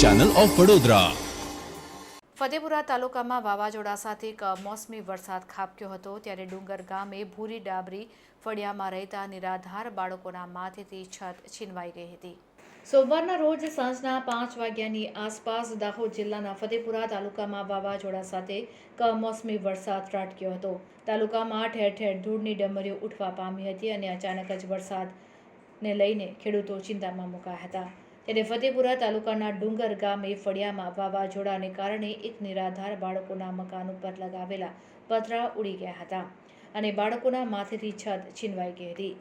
Channel of Vadodara Fatepura તાલુકામાં વાવાઝોડા સાથે કમોસમી વરસાદ ખાબક્યો હતો. ત્યારે ડુંગર ગામે ભૂરી ડાબરી ફળિયામાં રહેતા નિરાધાર બાળકોના માથેથી છત છીનવાઈ ગઈ હતી. સોમવારના રોજ સાંજના પાંચ વાગ્યાની આસપાસ દાહોદ જિલ્લાના ફતેપુરા તાલુકામાં વાવાઝોડા સાથે કમોસમી વરસાદ ત્રાટક્યો હતો. તાલુકામાં ઠેર ઠેર ધૂળની ડમરીઓ ઉઠવા પામી હતી અને અચાનક જ વરસાદને લઈને ખેડૂતો ચિંતામાં મુકાયા હતા. ત્યારે ફતેપુરા તાલુકાના ડુંગર ગામે ફળિયામાં વાવાઝોડાને કારણે એક નિરાધાર બાળકોના મકાન ઉપર લગાવેલા પતરા ઉડી ગયા હતા અને બાળકોના માથેથી છત છીનવાઈ ગઈ હતી.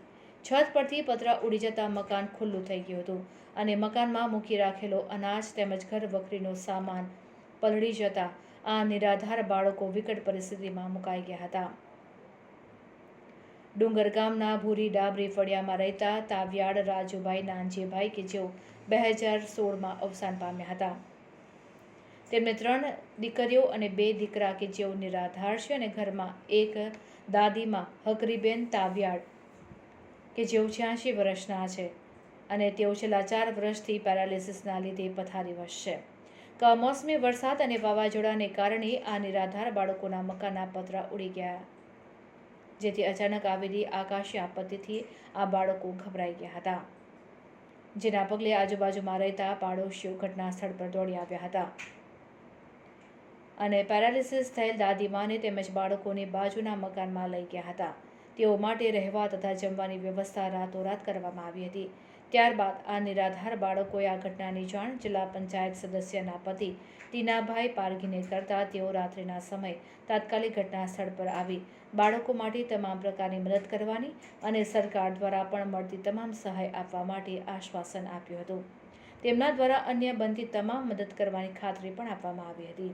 છત પરથી પતરા ઉડી જતા મકાન ખુલ્લું થઈ ગયું હતું અને મકાનમાં મૂકી રાખેલો અનાજ તેમજ ઘર વખરીનો સામાન પલળી જતા આ નિરાધાર બાળકો વિકટ પરિસ્થિતિમાં મુકાઈ ગયા હતા. ડુંગર ગામના ભૂરી ડાબરી ફળિયામાં રહેતા તાવિયાડ રાજુભાઈ નાનજીભાઈ કે જેઓ બે હજાર સોળમાં અવસાન પામ્યા હતા. તેમને ત્રણ દીકરીઓ અને બે દીકરા કે જેઓ નિરાધાર છે અને ઘરમાં એક દાદીમાં હકરીબેન તાવિયાડ કે જેઓ છ્યાસી વર્ષના છે અને તેઓ છેલ્લા ચાર વર્ષથી પેરાલિસિસના લીધે પથારીવશ છે કમોસમી વરસાદ અને વાવાઝોડાને કારણે આ નિરાધાર બાળકોના મકાનના પતરા ઉડી ગયા. જેથી અચાનક આવેલી આકાશી આપત્તિથી આ બાળકો ગભરાઈ ગયા હતા. જેના પગલે આજુબાજુમાં રહેતા પાડોશીઓ ઘટના સ્થળ પર દોડી આવ્યા હતા. અને પેરાલિસિસ થયેલ દાદીમાને તેમજ બાળકોને બાજુના મકાનમાં લઈ ગયા હતા. તેઓ માટે રહેવા તથા જમવાની વ્યવસ્થા રાતોરાત કરવામાં આવી હતી. ત્યારબાદ આ નિરાધાર બાળકોએ આ ઘટનાની જાણ જિલ્લા પંચાયત સદસ્યના પતિ ટીનાભાઈ પારઘીને કરતા તેઓ રાત્રિના સમયે તાત્કાલિક ઘટના સ્થળ પર આવી. બાળકો માટે તમામ પ્રકારની મદદ કરવાની અને સરકાર દ્વારા પણ મળતી તમામ સહાય આપવા માટે આશ્વાસન આપ્યું હતું. તેમના દ્વારા અન્ય બનતી તમામ મદદ કરવાની ખાતરી પણ આપવામાં આવી હતી.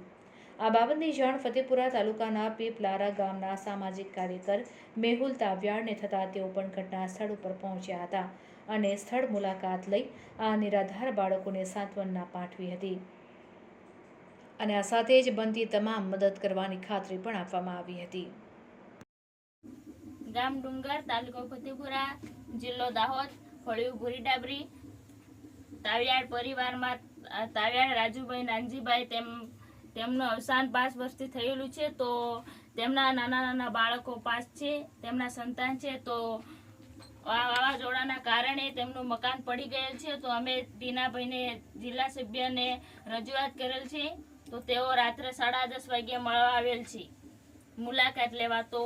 આ બાબતની જાણ ફતેપુરા તાલુકાના પીપલારા ગામના સામાજિક કાર્યકર મેહુલ તાવ્યાળને થતાં તેઓ પણ ઘટના સ્થળ ઉપર પહોંચ્યા હતા અને સ્થળ મુલાકાત લઈ આ નિરાધાર બાળકોને સાંત્વના પાઠવી હતી. અને આ સાથે જ બનતી તમામ મદદ કરવાની ખાતરી પણ આપવામાં આવી હતી. ગામ ડુંગર તાલુકો ફતેપુરા જિલ્લો દાહોદ ફળિયું ભૂરી ડાબરી તાવિયાડ પરિવારમાં અ, રાજુભાઈ નાનજીભાઈ તેમ તેમનું અવસાન પાંચ વર્ષથી થયેલું છે, તો તેમના નાના નાના બાળકો પાંચ છે, તેમના સંતાન છે, તો વાવાઝોડાના કારણે તેમનું મકાન પડી ગયેલ છે, તો અમે ટીનાભાઈને જિલ્લા સભ્યને રજૂઆત કરેલ છે, તો તેઓ રાત્રે સાડા દસ વાગ્યે મળવા આવેલ છે. મુલાકાત લેવા તો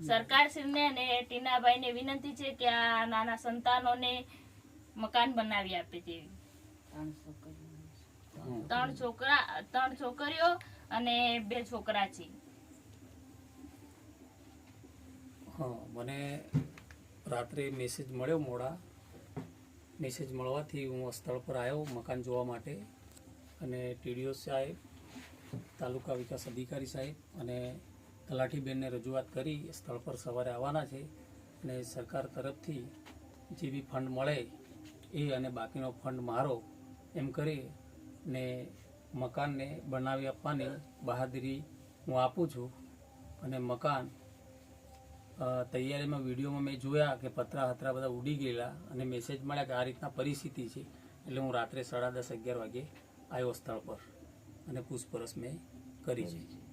સરકારશ્રીને અને ટીનાભાઈને વિનંતી છે કે આ નાના સંતાનોને મકાન બનાવી આપે તેવી. ત્રણ છોકરા ત્રણ છોકરીઓ અને બે છોકરા છે. હા મને રાત્રે મેસેજ મળ્યો મોડા. મેસેજ મળવાથી હું સ્થળ પર આવ્યો મકાન જોવા માટે. અને ટીડીઓ સાહેબ તાલુકા વિકાસ અધિકારી સાહેબ અને તલાઠીબેનને રજૂઆત કરી સ્થળ પર સવારે આવવાના છે અને સરકાર તરફથી જે બી ફંડ મળે એ અને બાકીનો ફંડ મારો એમ કરી ને મકાનને બનાવી આપવાની બહાદુરી હું આપું છું. અને મકાન તૈયારીમાં વિડીયોમાં મેં જોયા કે પતરા હતરા બધા ઉડી ગયેલા અને મેસેજ મળ્યા કે આ રીતના પરિસ્થિતિ છે. એટલે હું રાત્રે સાડા દસ, અગિયાર વાગે આવ્યો સ્થળ પર અને પૂછપરછ મેં કરી છે.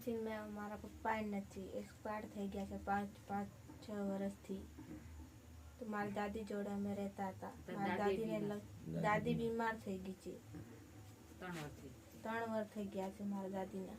નથી મેં મારા પપ્પા નથી એક્સપાયર થઈ ગયા છે પાંચ પાંચ છ વર્ષથી. તો મારી દાદી જોડે અમે રહેતા હતા. મારી દાદીને દાદી બીમાર થઈ ગઈ છે. ત્રણ વર્ષ થઈ ગયા છે મારા દાદીને.